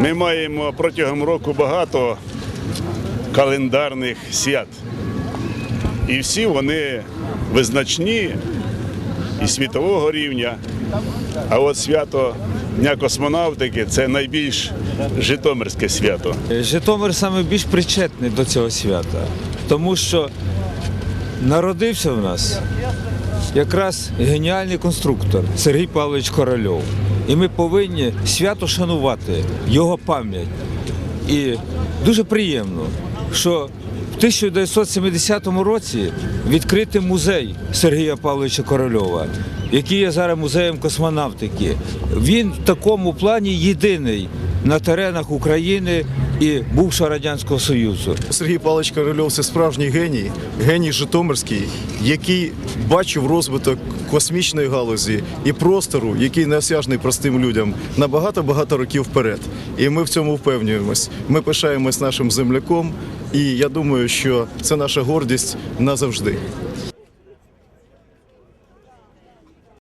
Ми маємо протягом року багато календарних свят. І всі вони визначні і світового рівня. А от свято Дня космонавтики це найбільш житомирське свято. Житомир саме більш причетний до цього свята, тому що народився в нас якраз геніальний конструктор Сергій Павлович Корольов. І ми повинні свято шанувати його пам'ять. І дуже приємно, що в 1970 році відкритий музей Сергія Павловича Корольова, який є зараз музеєм космонавтики. Він в такому плані єдиний на теренах України і бувшого Радянського Союзу. Сергій Павлович Корольов це справжній геній, геній Житомирський, який бачив розвиток космічної галузі і простору, який неосяжний простим людям на багато-багато років вперед. І ми в цьому впевнюємось. Ми пишаємось нашим земляком, і я думаю, що це наша гордість назавжди.